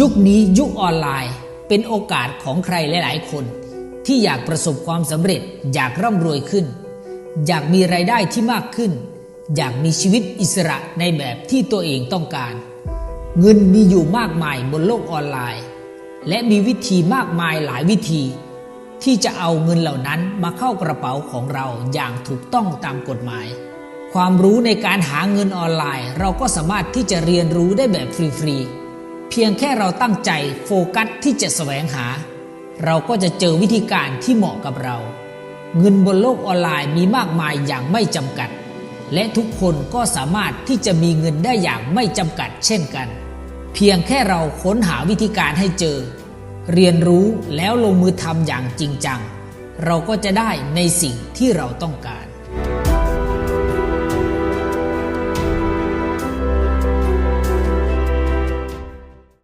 ยุคนี้ยุคออนไลน์ เป็นโอกาสของใครหลาย ๆ คน ที่อยากประสบความสำเร็จ อยากร่ำรวยขึ้น อยากมีไรายได้ที่มากขึ้น อยากมีชีวิตอิสระในแบบที่ตัวเองต้องการ เงินมีอยู่มากมายบนโลกออนไลน์ และมีวิธีมากมายหลายวิธี ที่จะเอาเงินเหล่านั้นมาเข้ากระเป๋าของเราอย่างถูกต้องตามกฎหมาย ความรู้ในการหาเงินออนไลน์ เราก็สามารถที่จะเรียนรู้ได้แบบฟรีๆ เพียงแค่เราตั้งใจโฟกัสที่จะแสวงหา เราก็จะเจอวิธีการที่เหมาะกับเรา เงินบนโลกออนไลน์มีมากมายอย่างไม่จำกัด และทุกคนก็สามารถที่จะมีเงินได้อย่างไม่จำกัดเช่นกัน เพียงแค่เราค้นหาวิธีการให้เจอ เรียนรู้แล้วลงมือทำอย่างจริงจัง เราก็จะได้ในสิ่งที่เราต้องการ